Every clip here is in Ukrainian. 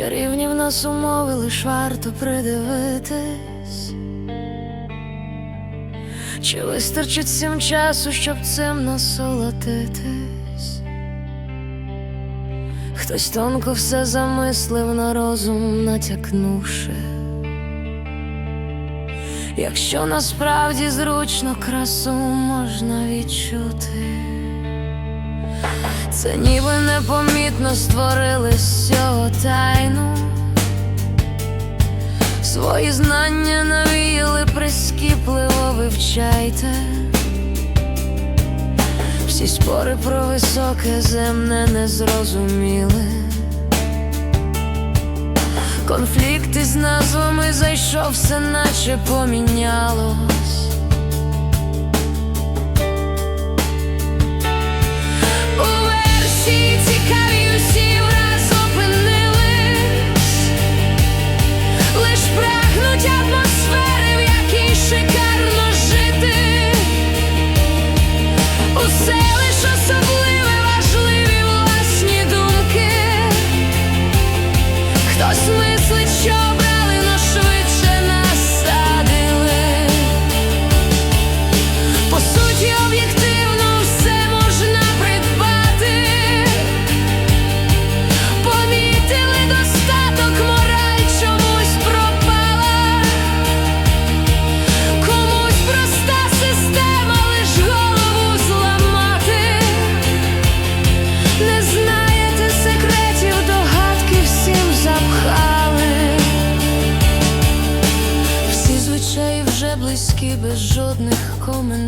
Чарівні в нас умови, лиш варто придивитись. Чи вистачить всім часу, щоб цим насолодитись? Хтось тонко все замислив на розум, натякнувши. Якщо насправді зручно красу можна відчути, це ніби непомітно створили з цього тайну. Свої знання навіяли, прискіпливо вивчайте. Всі спори про високе земне не зрозуміли. Конфлікт із назвами зайшов, все наче помінялось.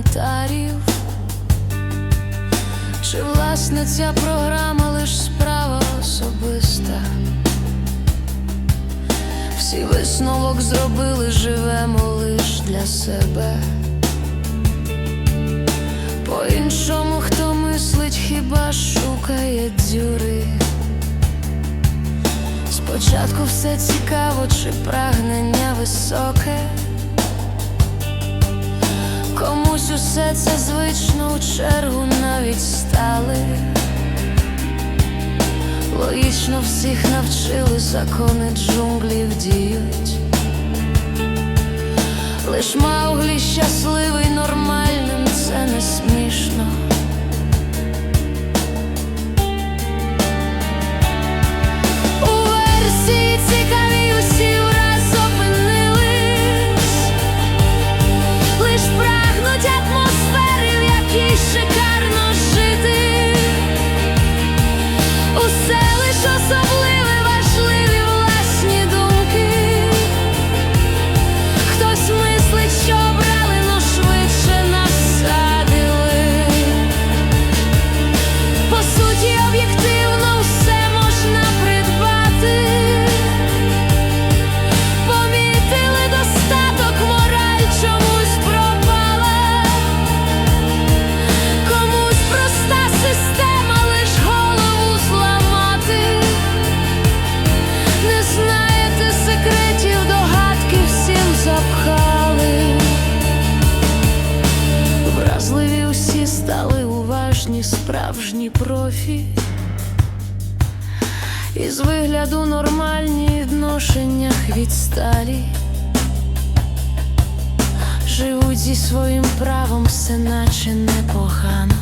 Коментарів. Чи власне ця програма лиш справа особиста? Всі висновок зробили, живемо лиш для себе. По-іншому, хто мислить, хіба шукає дзюри. Спочатку все цікаво, чи прагнення високе. Комусь усе це звично у чергу навіть стали. Логічно всіх навчили, закони джунглів діють. Лиш Мауглі щасливий, нормальним, це не смішно. Стали уважні, справжні профі. Із вигляду нормальні відношеннях відсталі. Живуть зі своїм правом, все наче непогано.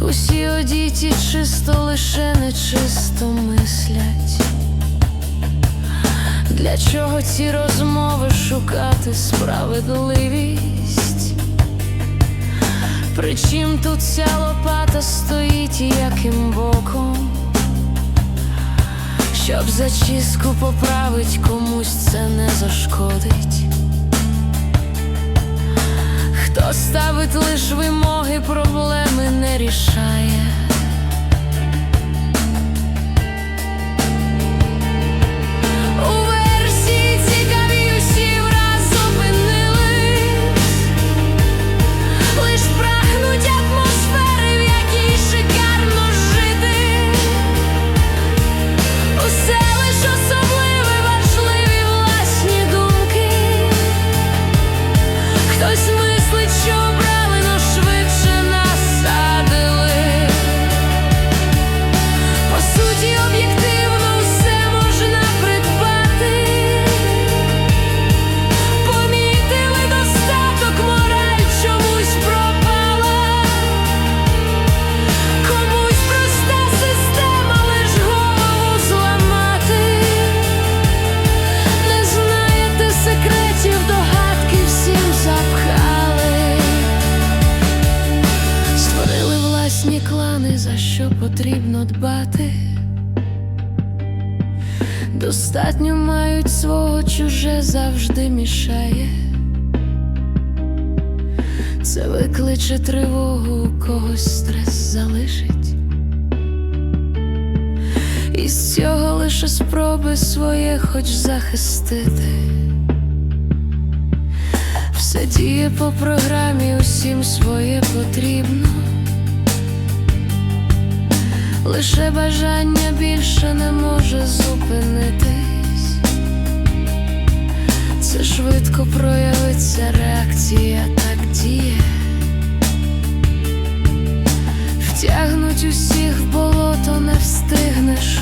Усі одіті чисто, лише нечисто мислять. Для чого ці розмови шукати справедливість? Причим тут ця лопата стоїть яким боком, щоб зачіску поправить, комусь це не зашкодить. Хто ставить лиш вимоги, проблеми не рішає. Потрібно дбати. Достатньо мають свого чуже завжди мішає. Це викличе тривогу, когось стрес залишить. І з цього лише спроби своє хоч захистити. Все діє по програмі, усім своє потрібно лише бажання більше не може зупинитись, це швидко проявиться реакція, так діє, втягнуть усіх в болото не встигнеш.